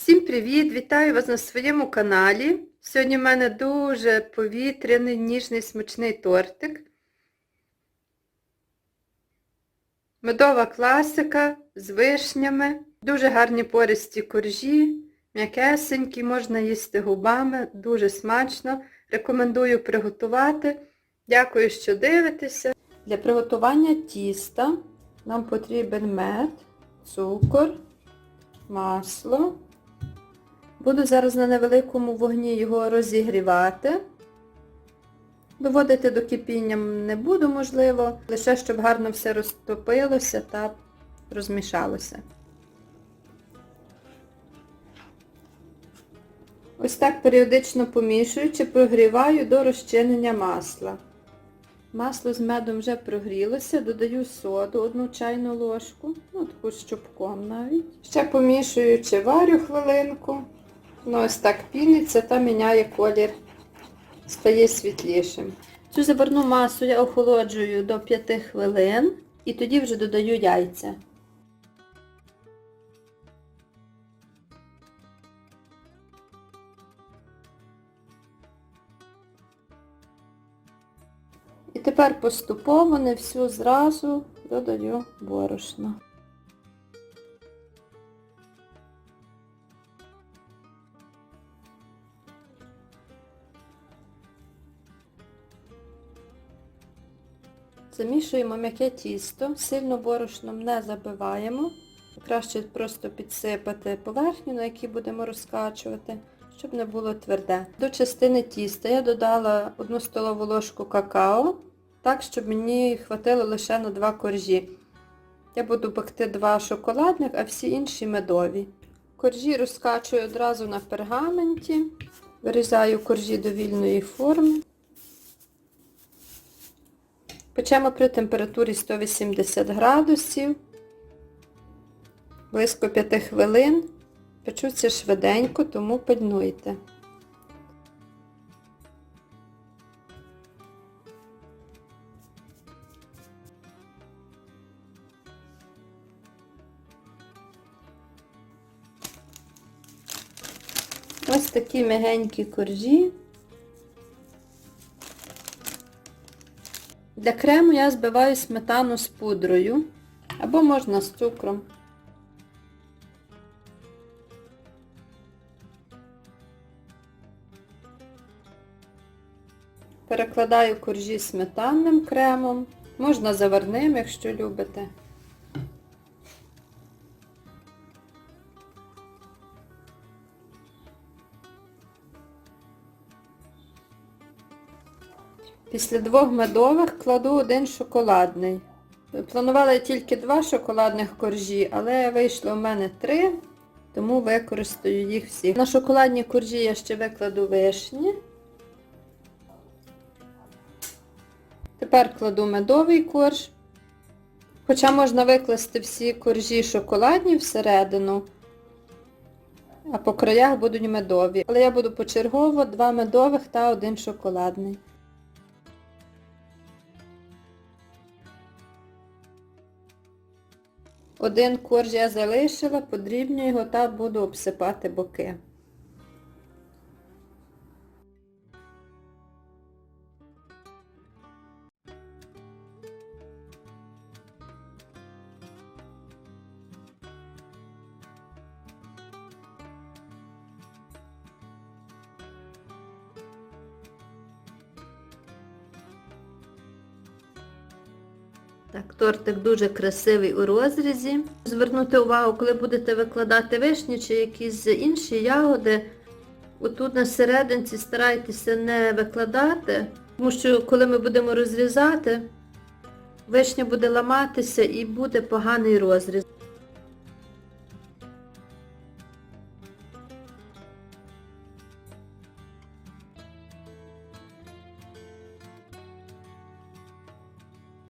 Всім привіт! Вітаю вас на своєму каналі. Сьогодні в мене дуже повітряний, ніжний, смачний тортик. Медова класика з вишнями. Дуже гарні пористі коржі, м'якесенькі, можна їсти губами, дуже смачно. Рекомендую приготувати. Дякую, що дивитеся. Для приготування тіста нам потрібен мед, цукор, масло. Буду зараз на невеликому вогні його розігрівати. Доводити до кипіння не буду, можливо, лише щоб гарно все розтопилося та розмішалося. Ось так періодично помішуючи, прогріваю до розчинення масла. Масло з медом вже прогрілося, додаю соду, одну чайну ложку, ну таку з чубком навіть. Ще помішуючи, варю хвилинку. Воно ось так піниться та міняє колір, стає світлішим. Цю заварну масу я охолоджую до 5 хвилин і тоді вже додаю яйця. І тепер поступово, не всю зразу додаю борошно. Замішуємо м'яке тісто, сильно борошном не забиваємо. Краще просто підсипати поверхню, на якій будемо розкачувати, щоб не було тверде. До частини тіста я додала 1 столову ложку какао, так, щоб мені хватило лише на 2 коржі. Я буду пекти 2 шоколадних, а всі інші медові. Коржі розкачую одразу на пергаменті, вирізаю коржі до вільної форми. Печемо при температурі 180 градусів, близько 5 хвилин. Печуться швиденько, тому пильнуйте. Ось такі мягенькі коржі. Для крему я збиваю сметану з пудрою, або можна з цукром. Перекладаю коржі сметанним кремом, можна заварним, якщо любите. Після двох медових кладу один шоколадний. Планувала тільки два шоколадних коржі, але вийшло в мене три, тому використаю їх всі. На шоколадні коржі я ще викладу вишні. Тепер кладу медовий корж. Хоча можна викласти всі коржі шоколадні всередину, а по краях будуть медові. Але я буду почергово два медових та один шоколадний. Один корж я залишила, подрібню його та буду обсипати боки. Так, тортик дуже красивий у розрізі. Звернути увагу, коли будете викладати вишні чи якісь інші ягоди, отут на серединці старайтеся не викладати, тому що коли ми будемо розрізати, вишня буде ламатися і буде поганий розріз.